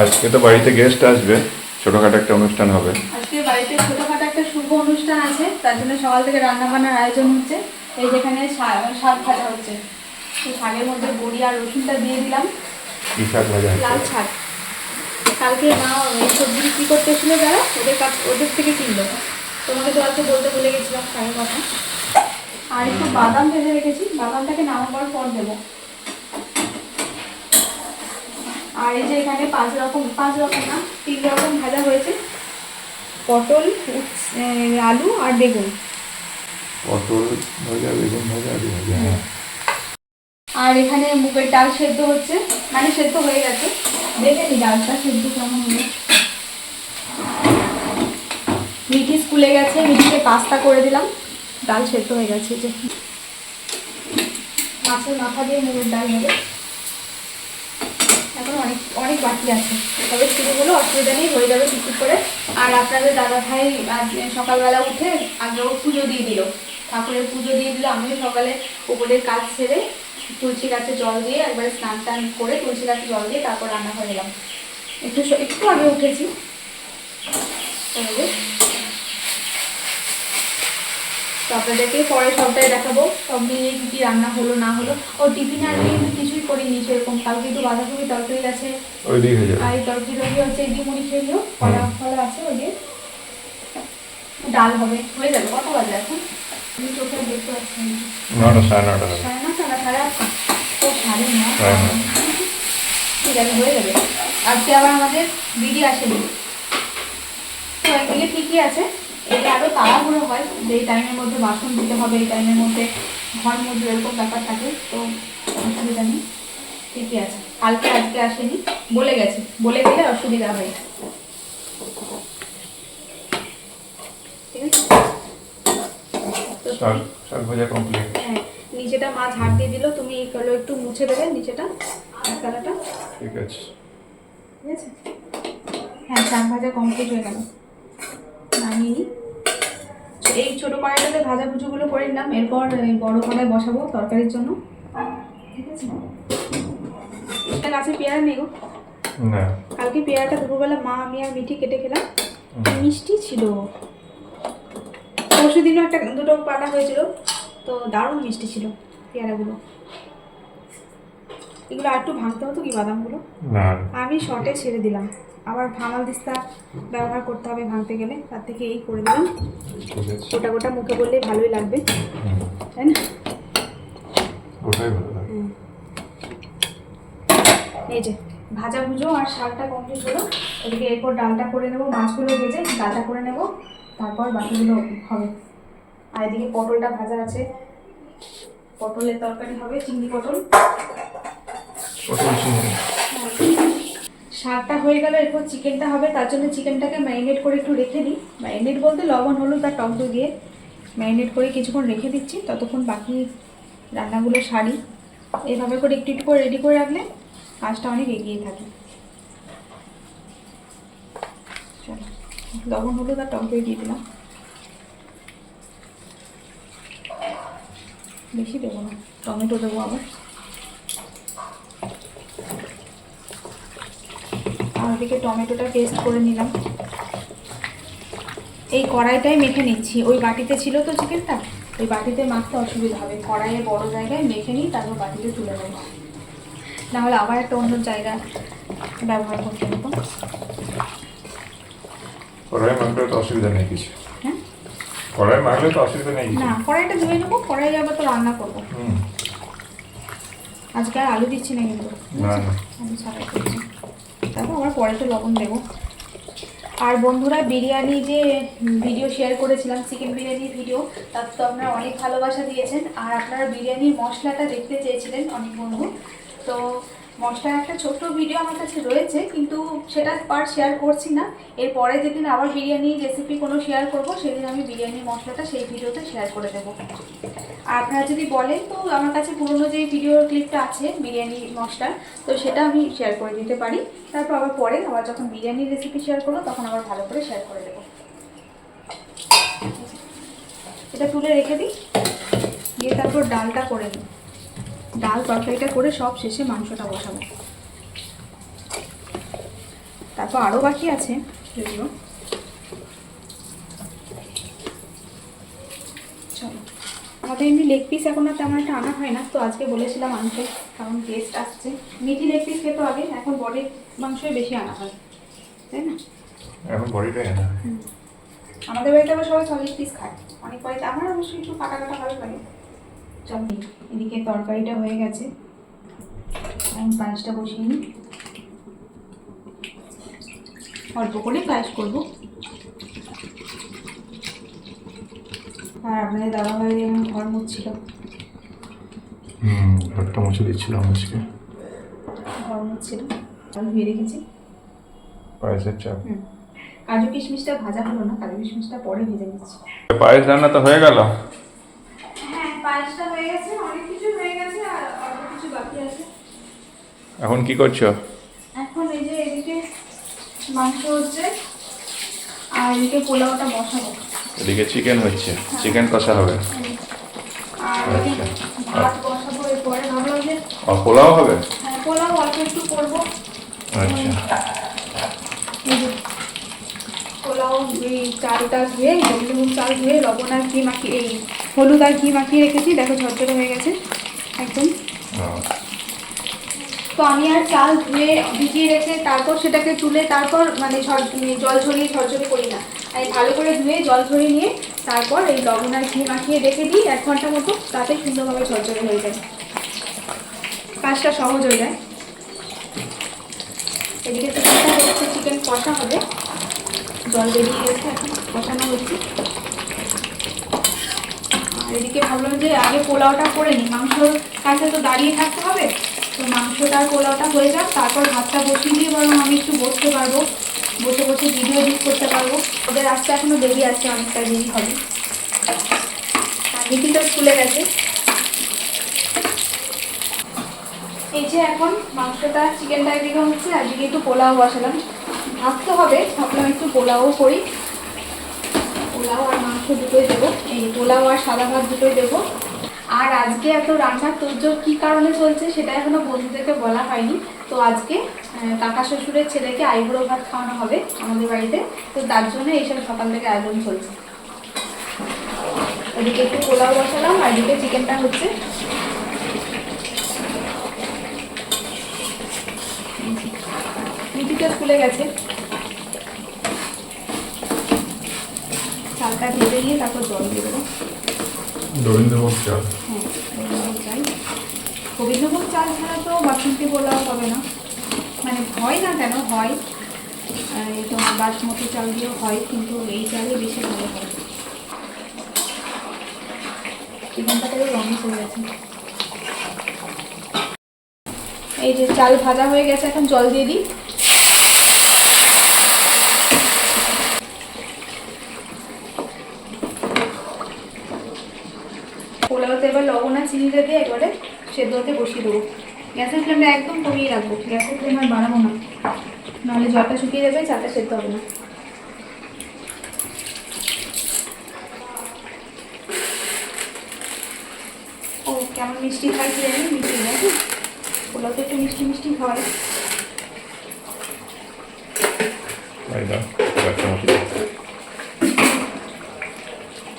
আজকে তো বাড়িতে গেস্ট আসবে ছোটখাটো একটা অনুষ্ঠান হবে। আজকে বাড়িতে ছোটখাটো একটা শুভ অনুষ্ঠান আছে তার জন্য সকাল থেকে রান্না বান্নার আয়োজন হচ্ছে এই যেখানে শাক ভাজা হচ্ছে। তো শাকের মধ্যে বড়ি আর রসুনটা দিয়ে দিলাম। কি শাক ভাজা লাল শাক। কালকে মা এই সবজি বিক্রি করতে এসেছিল যারা ওদের কাছ ওদের থেকে কিনলো। তোমাকে তো আজকে বলতে ভুলে গেছিলাম শাকের কথা। আর একটু বাদাম ভেজে রেখেছি বাদামটাকে নামাবার পর দেবো। আর এই যে এখানে পাঁচ রকম পাঁচ রকম না তিন রকম ভাজা হয়েছে। পটল আলু আর বেগুন। পটল ভাজা বেগুন ভাজা আলু ভাজা হ্যাঁ। আর এখানে মুগের ডাল সেদ্ধ হচ্ছে মানে সেদ্ধ হয়ে গেছে। দেখে নি ডালটা সেদ্ধ কেমন হলো। মিঠি স্কুলে গেছে মিঠিকে পাস্তা করে দিলাম। ডাল সেদ্ধ হয়ে গেছে যে। মাছের মাথা দিয়ে মুগের ডাল হবে। এখন অনেক অনেক বাকি আছে। তবে শুরু হলো অসুবিধা নেই, হয়ে যাবে টুকটুক করে। আর আপনাদের দাদা ভাই আজ সকালবেলা উঠে আগেও পুজো দিয়ে দিল। ঠাকুরের পুজো দিয়ে দিল, আমিও সকালে উপরের কাজ ছেড়ে তুলসী গাছে জল দিয়ে একবারে স্নান টান করে তুলসী গাছে জল দিয়ে তারপর রান্না করে এলাম। একটু একটু আগে উঠেছি তবে তো আপনাদেরকে পরে সবটাই দেখাবো সব নিয়ে কী কী রান্না হলো না হলো। ও টিফিনে আর কিন্তু কিছুই করিনি সেরকম। কালকে একটু বাঁধাকপি তরকারি আছে। আর তরকারি টরকারি হচ্ছে এই দিয়ে মুড়ি খেয়ে নিও। কলা ফলা আছে ওই দিয়ে। ডাল হবে। হয়ে যাবে। কত বাজে এখন? আমি চোখে দেখতে পাচ্ছি না। নটা সাড়ে নটা হবে। সাড়ে নটা না সাড়ে আটটা? ও সাড়ে নটা। ঠিক আছে হয়ে যাবে। আজকে আবার আমাদের দিদি আসেনি। তো ঠিকই আছে। এটা আরও তাড়াহুড়ো হয় যে এই টাইমের মধ্যে বাসন দিতে হবে এই টাইমের মধ্যে ঘর মধ্যে এরকম ব্যাপার থাকে তো অসুবিধা নেই। ঠিকই আছে। কালকে আজকে আসেনি বলে গেছে। বলে গেলে অসুবিধা হয় হ্যাঁ নিচেটা মা ঝাড় দিয়ে দিল তুমি এই কালো একটু মুছে দেবে নিচেটা মশলাটা। ঠিক আছে। ঠিক আছে? হ্যাঁ শাক ভাজা কমপ্লিট হয়ে গেল। নামিয়ে নিই। এই ছোটো কড়াইটাতে ভাজা ভুজুগুলো করে নিলাম। এরপর বড় কড়াই বসাবো তরকারির জন্য। ঠিক আছে? এটা গাছে পেয়ারা নেই গো। না। কালকে পেয়ারাটা দুপুরবেলা মা আমি আর মিঠি কেটে খেলাম। মিষ্টি ছিল। পরশু দিনও একটা দুটো পাতা হয়েছিল তো দারুণ মিষ্টি ছিল পেয়ারাগুলো। এগুলো আর একটু ভাঙতে হতো কি বাদামগুলো? আমি শর্টে ছেড়ে দিলাম। আবার ভাঙাল দিস্তা ব্যবহার করতে হবে ভাঙতে গেলে। তার থেকে এই করে দিলাম। গোটা গোটা মুখে বললে ভালোই লাগবে। তাই না? ভালো লাগে। এই যে ভাজা ভুজো আর শাকটা কমপ্লিট হলো। এদিকে এরপর ডালটা করে নেব মাছগুলো ভেজে ডালটা করে নেব। তারপর বাকিগুলো হবে। আর এদিকে পটলটা ভাজা আছে। পটলের তরকারি হবে চিংড়ি পটল। শাকটা হয়ে গেল, এরপর চিকেনটা হবে। তার জন্য চিকেনটাকে ম্যারিনেট করে একটু রেখে দিই। ম্যারিনেট বলতে লবণ, হলুদ আর টক দিয়ে ম্যারিনেট করে কিছুক্ষণ রেখে দিচ্ছি। ততক্ষণ বাকি রান্নাগুলো সারি। এভাবে করে একটু একটু করে রেডি করে রাখলে কাজটা অনেক এগিয়ে থাকে। চলো, লবণ, হলুদ আর টক দই দিয়ে দিলাম। বেশি দেবো না, টমেটো দেবো আবার। ওদিকে টমেটোটা পেস্ট করে নিলাম। এই কড়াইটাই মেখে নিচ্ছি। ওই বাটিতে ছিল তো চিকেনটা ওই বাটিতে মাখতে অসুবিধা হবে। কড়াইয়ে বড় জায়গায় মেখে নিই তারপর বাটিতে তুলে দেবো নাহলে আবার একটা অন্য জায়গা ব্যবহার করতে হতো। কড়াই মাখলে তো অসুবিধা নেই কিছু। হ্যাঁ? কড়াই মাখলে তো অসুবিধা নেই না কড়াইটা ধুয়ে নেব কড়াই আবার তো রান্না করব। আজকে আর আলু দিচ্ছি না কিন্তু। না না। আমি ছাড়াই করছি। আমার পরে তো লবণ দেবো। আর বন্ধুরা, বিরিয়ানি যে ভিডিও শেয়ার করেছিলাম চিকেন বিরিয়ানির ভিডিও তার তো আপনারা অনেক ভালোবাসা দিয়েছেন। আর আপনারা বিরিয়ানির মশলাটা দেখতে চেয়েছিলেন অনেক বন্ধু। তো মশলার একটা ছোট্ট ভিডিও আমার কাছে রয়েছে, কিন্তু সেটা পার শেয়ার করছি না। এরপরে যেদিন আবার বিরিয়ানির রেসিপি কোনো শেয়ার করব, সেদিন আমি বিরিয়ানির মশলাটা সেই ভিডিওতে শেয়ার করে দেবো। আর আপনারা যদি বলেন, তো আমার কাছে পুরনো যে ভিডিও ক্লিপটা আছে, বিরিয়ানি মশলা, তো সেটা আমি শেয়ার করে দিতে পারি। তারপর আবার পরে আবার যখন বিরিয়ানির রেসিপি শেয়ার করব, তখন আবার ভালো করে শেয়ার করে দেবো। এটা তুলে রেখে দিই, দিয়ে তারপর ডালটা করে নিই। ডাল তরকারিটা করে সব শেষে মাংসটা বসাবো। তারপর আরও বাকি আছে যদিও চলো। আমাদের এমনি লেগ পিস এখন আর তেমন একটা আনা হয় না তো আজকে বলেছিলাম আনতে কারণ গেস্ট আসছে। মিঠি লেগ পিস খেতে আগে এখন বডির মাংসই বেশি আনা হয়। তাই না? এখন বডিটাই আনা আমাদের বাড়িতে আবার সবাই সলিড পিস খায়। অনেক বাড়িতে আমার অবশ্যই একটু কাটা কাটা ভালো লাগে। চল এদিকে তরকারিটা হয়ে গেছে। এখন পায়েসটা বসিয়ে নিই। অল্প করে পায়েস করব। আর আপনাদের দাদা ভাই যেমন ঘর মুচ্ছিল হুম ঘরটা মুছে দিচ্ছিলাম আজকে। ঘর মুচ্ছিল আমি ধুয়ে রেখেছি। পায়েসের চাপ কাজু কিশমিশটা ভাজা হলো না কাজু কিশমিশটা পরে ভেজে নিচ্ছি। পায়েস রান্না তো হয়ে গেল? পায়েসটা হয়ে গেছে অনেক কিছু হয়ে গেছে আর অল্প কিছু বাকি আছে। এখন কি করছ? এখন এই যে এদিকে মাংস হচ্ছে আর এদিকে পোলাওটা বসাবো। এদিকে চিকেন হচ্ছে চিকেন কষা হবে। আর এদিকে ভাত বসাবো এরপরে ভাবলাম যে আর পোলাও হবে? হ্যাঁ, পোলাও অল্প একটু করব। আচ্ছা। পোলাও এই চালটা ধুয়ে হলুদ চাল ধুয়ে লবণ আর কি মাখিয়ে এই হলুদ আর ঘি মাখিয়ে রেখেছি দেখো ঝরঝরে হয়ে গেছে একদম। তো আমি আর চাল ধুয়ে ভিজিয়ে রেখে তারপর সেটাকে তুলে তারপর মানে জল ঝরিয়ে ঝরঝরে করি না। আমি ভালো করে ধুয়ে জল ঝরিয়ে নিয়ে তারপর এই লবণ আর ঘি মাখিয়ে রেখে দিই এক ঘণ্টা মতো তাতে সুন্দরভাবে ঝরঝরে হয়ে যায়। কাজটা সহজ হয়ে যায়। এদিকে চিকেনটা হচ্ছে চিকেন কষা হবে। জল বেরিয়ে গেছে এখন কষানো হচ্ছে। এদিকে ভাবলাম যে আগে পোলাওটা করে নিই মাংসর কাছে তো দাঁড়িয়ে থাকতে হবে, তো মাংসটা পোলাওটা হয়ে যাক, তারপর ভাতটা বসিয়ে দিয়ে বরং আমি একটু বসতে পারব, বসে বসে ভিডিও এডিট করতে পারব। ওদের আসতে এখনও দেরি আছে, অনেকটা দেরি হবে। মিটিটা স্কুলে গেছে। এই যে এখন মাংসটা চিকেনটা এদিকে হচ্ছে এদিকে একটু পোলাও বসালাম। ভাবতে হবে, ভাবলাম একটু পোলাও করি। পোলাও আর মাংস দুটোই দেবো, এই পোলাও আর সাদা ভাত দুটোই দেবো। আর আজকে এত রান্নার তোরজোর কী কারণে চলছে সেটা এখনও বন্ধুদেরকে বলা হয়নি। তো আজকে কাকা শ্বশুরের ছেলেকে আইবুড়ো ভাত খাওয়ানো হবে আমাদের বাড়িতে। তো তার জন্য এইসব সকাল থেকে আয়োজন চলছে। এদিকে একটু পোলাও বসালাম, আর এদিকে চিকেনটা হচ্ছে। স্কুলে গেছে। চালটা ভেজে নিয়ে তারপর জল দিয়ে দেবো। রবীন্দ্রভোগ চাল। হ্যাঁ গোবিন্দভোগ চাল। গোবিন্দভোগ চাল ছাড়া তো বাসন্তী পোলাও হবে না। মানে হয় না কেন হয়। তোমার বাসমতি চাল দিয়েও হয় কিন্তু এই চালে বেশি ভালো হয়। চিকেনটা রঙ চলে গেছে। এই যে চাল ভাজা হয়ে গেছে এখন জল দিয়ে দিই। এবার লবণ আর চিনিটা দিয়ে একবারে সেদ্ধ হতে বসিয়ে দেবো। গ্যাসের ফ্লেমটা একদম কমিয়ে রাখব। গ্যাসের ফ্লেম আর বাড়াবো না। নাহলে জলটা শুকিয়ে যাবে চালটা সেদ্ধ হবে না। ও কেমন মিষ্টি খাইছে জানি? মিষ্টি নাকি পোলাওতে একটু মিষ্টি মিষ্টি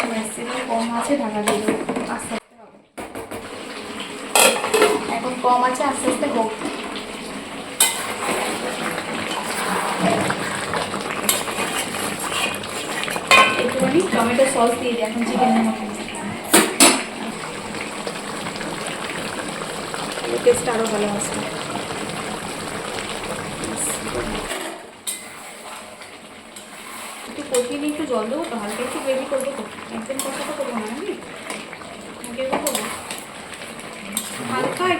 গ্যাসের কম আছে ঢাকা দিয়ে দেবো আস্তে আস্তে হবে এখন কম আছে আস্তে আস্তে হোক। একটুখানি টমেটো সস দিয়ে দিই, এখন চিকেনের টেস্ট আরও ভালো আসবে একটু কষিয়ে নিয়ে একটু জল দেবো তো, হালকা একটু গ্রেভি করব তো। একদম কষা তো করব না গ্রেভি করব?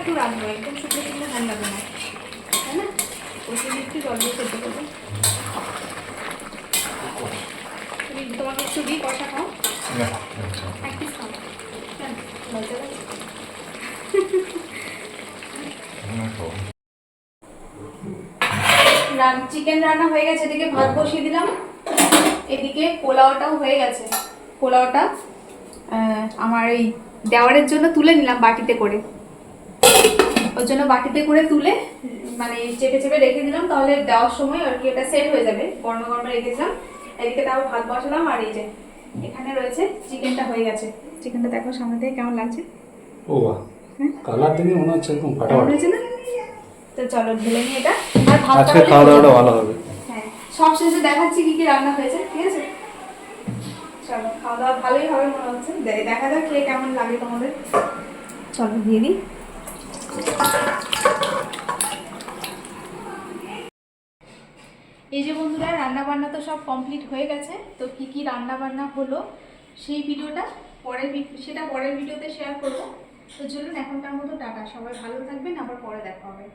একটু রাখব একদম শুকনো শুকনো ভালো লাগবে না তাই না? নিয়ে একটু জল দিয়ে সেদ্ধ করব। তুমি তোমাকে একটু দিই কষা খাও। এক পিস খাও। লজ্জা লাগে? রান- চিকেন রান্না হয়ে গেছে এদিকে ভাত বসিয়ে দিলাম। এদিকে পোলাওটাও হয়ে গেছে। পোলাওটা আমার এই দেওয়ারের জন্য তুলে নিলাম বাটিতে করে। ওর জন্য বাটিতে করে তুলে মানে চেপে চেপে রেখে দিলাম তাহলে দেওয়ার সময় আর কি এটা সেট হয়ে যাবে। গরমে গরমে রেখেছিলাম এদিকে তাও ভাত বসালাম আর এই যে এখানে রয়েছে চিকেনটা হয়ে গেছে। চিকেনটা দেখো সামনে থেকে কেমন লাগছে? ও বাহ। হ্যাঁ? কালার দেখে মনে হচ্ছে একদম ফাটাফাটি। হয়েছে না? তো চলো ঢেলে নিই এটা। আর ভাত আজকে খাওয়া দাওয়াটা ভালো হবে। হ্যাঁ সব শেষে দেখাচ্ছি কি কি রান্না হয়েছে ঠিক আছে? চলো খাওয়া দাওয়া ভালোই হবে মনে হচ্ছে। দেখা যাক কে কেমন লাগে তোমাদের। চলো দিয়ে দিই। এই যে বন্ধুরা, রান্নাবান্না তো সব কমপ্লিট হয়ে গেছে। তো কি কি রান্না বান্না হলো সেই ভিডিওটা পরের সেটা পরের ভিডিওতে শেয়ার করব। তো চলুন এখনকার মতো টাটা। সবাই ভালো থাকবেন, আবার পরে দেখা হবে।